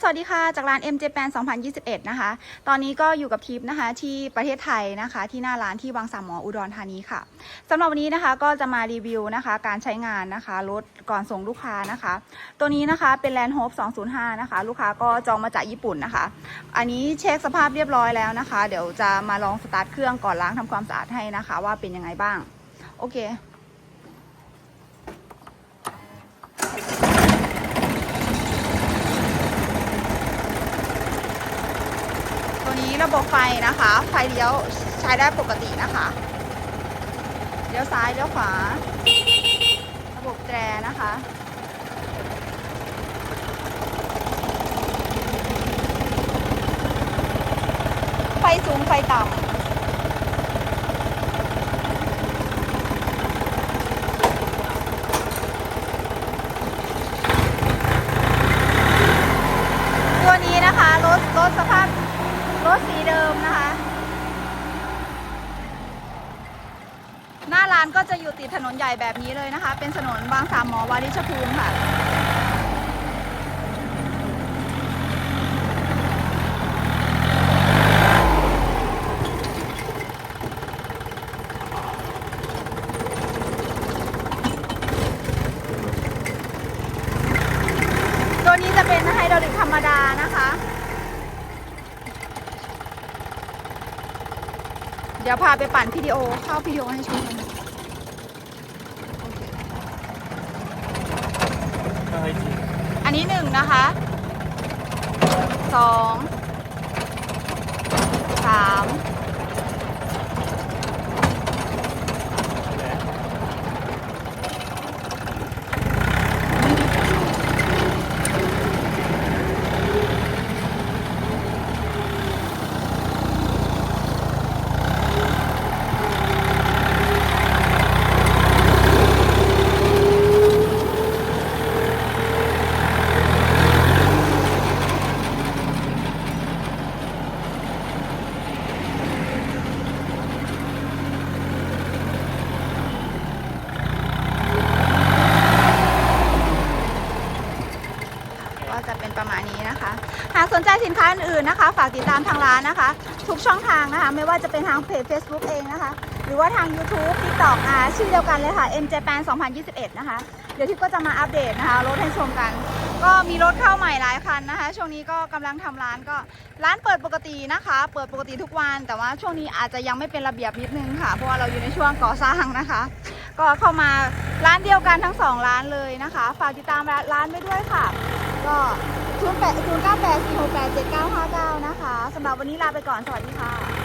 สวัสดีค่ะ จากร้าน MJ Pan 2021 นะคะ ตอนนี้ก็อยู่กับทิปนะคะที่ประเทศไทยนะคะ ที่หน้าร้านที่วังสามหมออุดรธานีค่ะสำหรับวันนี้นะคะก็จะมารีวิวนะคะ การใช้งานนะคะรถก่อนส่งลูกค้านะคะ ตัวนี้นะคะเป็น Land Hope 205 นะคะ ลูกค้าก็จองมาจากญี่ปุ่นนะคะ อันนี้เช็คสภาพเรียบร้อยแล้วนะคะ เดี๋ยวจะมาลองสตาร์ทเครื่องก่อนล้างทำความสะอาดให้นะคะ ว่าเป็นยังไงบ้าง โอเค ตัวนี้ ระบบไฟนะคะ ไฟเลี้ยวใช้ได้ปกตินะคะเลี้ยวซ้ายเลี้ยวขวา ระบบแตรนะคะไฟสูงไฟต่ำตัวนี้นะคะรถรถสภาพ รถสี เดิมนะคะ หน้าร้านก็จะอยู่ติดถนนใหญ่แบบนี้เลยนะคะ เป็นถนนบางสามหมอวาริชภูมิค่ะตัวนี้จะเป็นไฮดรอลิกธรรมดานะคะ เดี๋ยวพาไปปั่นวิดีโอเข้าวิดีโอให้ชมกันอันนี้หนึ่งนะคะสองสาม ก็จะเป็นประมาณนี้นะคะ หากสนใจสินค้าอื่นๆนะคะ ฝากติดตามทางร้านนะคะ ทุกช่องทางนะคะ ไม่ว่าจะเป็นทางเพจ Facebook เองนะคะ หรือว่าทาง YouTube TikTok อ่าชื่อเดียวกันเลยค่ะ MJ Pan 2021 นะคะ เดี๋ยวทิพก็จะมาอัปเดตนะคะ รถให้ชมกัน ก็มีรถเข้าใหม่หลายคันนะคะ ช่วงนี้ก็กำลังทำร้านก็ร้านเปิดปกตินะคะ เปิดปกติทุกวัน แต่ว่าช่วงนี้อาจจะยังไม่เป็นระเบียบนิดนึงค่ะ เพราะว่าเราอยู่ในช่วงก่อสร้างนะคะ ก็เข้ามาร้านเดียวกันทั้งสองร้านเลยนะคะ ฝากติดตามร้านไว้ด้วยค่ะ ก็ 0 8 0 9 8 4 6 8 7 9 5 9 นะคะสำหรับวันนี้ลาไปก่อน สวัสดีค่ะ